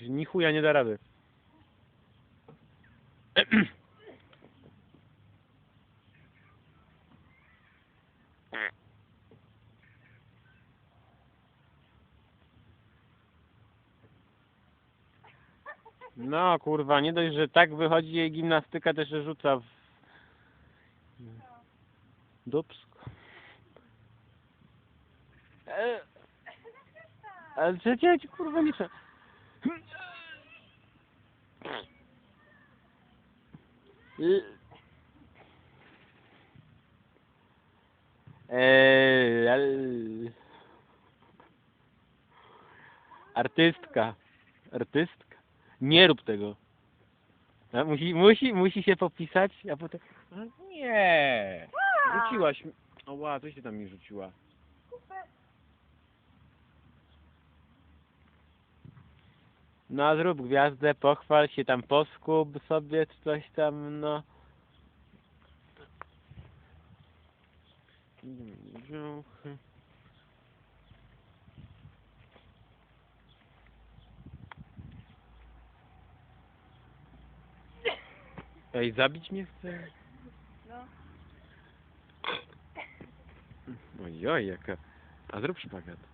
Ni chuja nie da rady. No kurwa, nie dość, że tak wychodzi jej gimnastyka, też że rzuca w... Dupsko. Ale przecież kurwa nie Artystka. Artystka. Nie rób tego. Musi, musi, musi się popisać, a potem... A nie. Rzuciłaś mi... O ła, coś ty tam mi rzuciła. No zrób gwiazdę, pochwal się tam, poskub sobie czy coś tam, no. Ej, zabić mnie chce? No. Ojoj, jaka... A zrób szpagat.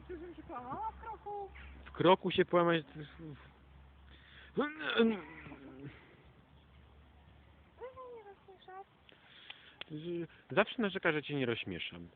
Chcesz, żebym się połamała w kroku? W kroku się połamać... Zawsze narzeka, że cię nie rozśmieszam.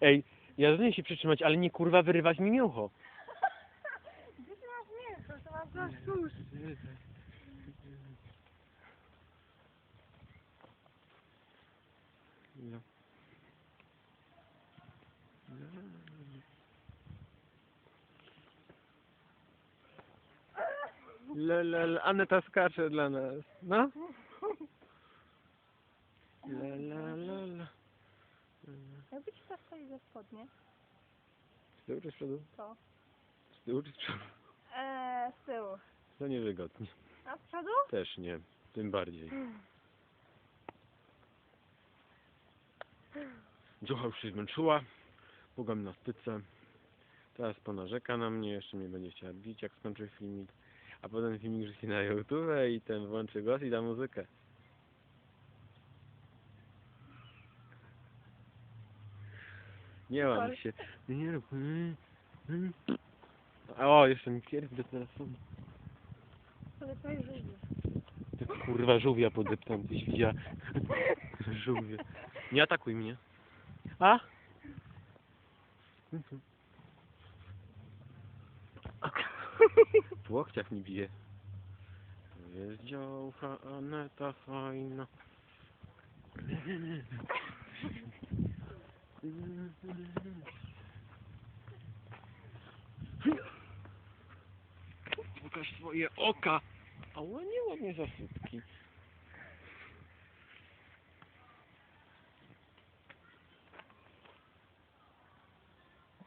Ej, ja rozumiem się przytrzymać, ale nie kurwa wyrywać mi mięcho. Gdzie ty masz mięso? To masz za sus. No. Lelel, Aneta skacze dla nas. No? La, la, la, la. Jakby ci zaskoczyć ze spodnie, Z tyłu czy z przodu? to? Z tyłu czy z przodu? Eee, z tyłu. To niewygodnie. A z przodu? Też nie. Tym bardziej. Dziucha już się zmęczyła. Po gimnastyce. Teraz ponarzeka na mnie. Jeszcze mnie będzie chciała bić, jak skończy filmik. A potem filmik rzuci na YouTube i ten włączy głos i da muzykę. Nie Sorry. się. Nie rób. O, jeszcze mi pierw do telefonu. Ale to jest życie. Ty kurwa żółwia podeptam, tyś widziała. Żółwie. Nie atakuj mnie. A? W łokciach mi bije. Jest działka Aneta fajna. Pokaż swoje oka. A ładnie, ładnie zasypki.